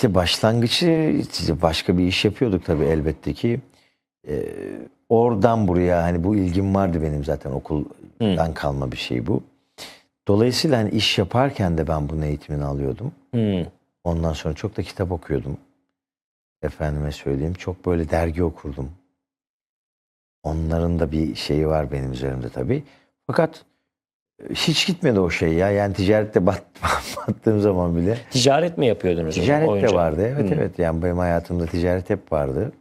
işte başlangıcı başka bir iş yapıyorduk tabii elbette ki. Ee, oradan buraya hani bu ilgim vardı benim zaten okuldan kalma bir şey bu. Dolayısıyla hani iş yaparken de ben bunun eğitimini alıyordum. Hmm. Ondan sonra çok da kitap okuyordum. Efendime söyleyeyim çok böyle dergi okurdum. Onların da bir şeyi var benim üzerimde tabii. Fakat hiç gitmedi o şey ya. Yani ticarette bat, battığım zaman bile. Ticaret mi yapıyordunuz? Ticaret de oyuncu? vardı. Evet Hmm. evet. Yani benim hayatımda ticaret hep vardı.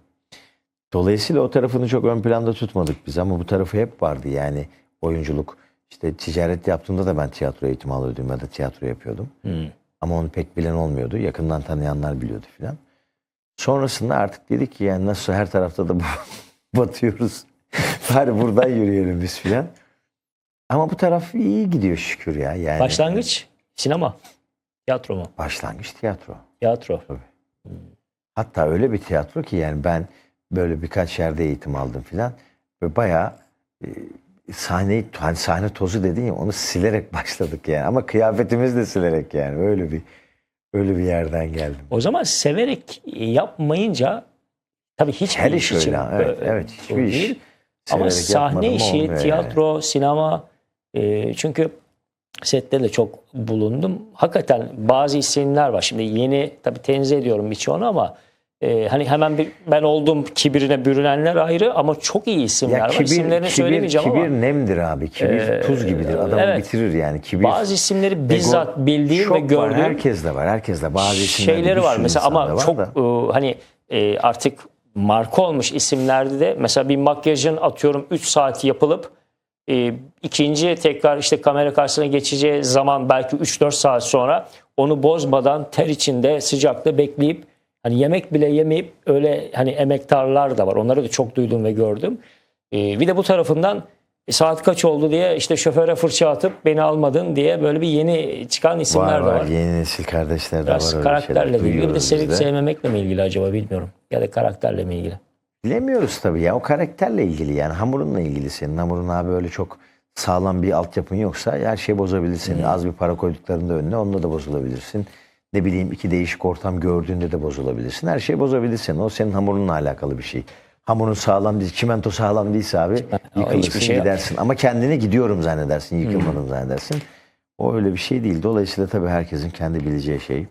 Dolayısıyla o tarafını çok ön planda tutmadık biz ama bu tarafı hep vardı. Yani oyunculuk. İşte ticaret yaptığımda da ben tiyatro eğitimi alıyordum ya da tiyatro yapıyordum. Hmm. Ama onu pek bilen olmuyordu. Yakından tanıyanlar biliyordu filan. Sonrasında artık dedik ki yani nasıl her tarafta da batıyoruz. Bari buradan yürüyelim biz filan. Ama bu taraf iyi gidiyor şükür ya. Yani Başlangıç sinema, tiyatro mu? Başlangıç tiyatro. Tiyatro. Hatta öyle bir tiyatro ki yani ben böyle birkaç yerde eğitim aldım filan. Ve bayağı e, sahneyi, hani sahne tozu dedin ya onu silerek başladık yani. Ama kıyafetimizi de silerek yani. Öyle bir öyle bir yerden geldim. O zaman severek yapmayınca tabii hiçbir Her iş iş için öyle. Evet, e, evet. bu Hiçbir iş değil. Ama sahne işi, olmuyor yani. tiyatro, sinema e, çünkü sette de çok bulundum. Hakikaten bazı isimler var. Şimdi yeni tabii tenzih ediyorum birçoğunu ama e, hani hemen bir ben oldum kibirine bürünenler ayrı ama çok iyi isimler Ya var. kibir, İsimlerini kibir, söylemeyeceğim kibir ama nemdir abi. Kibir tuz gibidir. Adamı evet. bitirir yani. Kibir, bazı isimleri bizzat ego, bildiğim ve gördüğüm Var. Herkes de var. Herkes de. Bazı şeyleri var mesela ama var çok da. e, hani e, artık marka olmuş isimlerde de mesela bir makyajın atıyorum 3 saat yapılıp e, ikinci tekrar işte kamera karşısına geçeceği zaman belki 3-4 saat sonra onu bozmadan ter içinde sıcakta bekleyip hani yemek bile yemeyip öyle hani emektarlar da var. Onları da çok duydum ve gördüm. E, bir de bu tarafından e, saat kaç oldu diye işte şoföre fırça atıp beni almadın diye böyle bir yeni çıkan isimler Var de var. var. Yeni nesil kardeşler de Biraz var karakterle ilgili bir de sevip sevmemekle mi ilgili acaba bilmiyorum. Ya da karakterle mi ilgili? Bilemiyoruz tabii ya. O karakterle ilgili yani. Hamurunla ilgili senin. Hamurun abi öyle çok sağlam bir altyapın yoksa her şey bozabilir seni. Az bir para koyduklarında önüne onunla da bozulabilirsin. Ne bileyim iki değişik ortam gördüğünde de bozulabilirsin. Her şey bozabilir seni. O senin hamurunla alakalı bir şey. Hamurun sağlam değil, çimento sağlam değilse abi yıkılırsın hiçbir şey yok. gidersin. Ama kendini gidiyorum zannedersin, yıkılmadım zannedersin. O öyle bir şey değil. Dolayısıyla tabii herkesin kendi bileceği şey.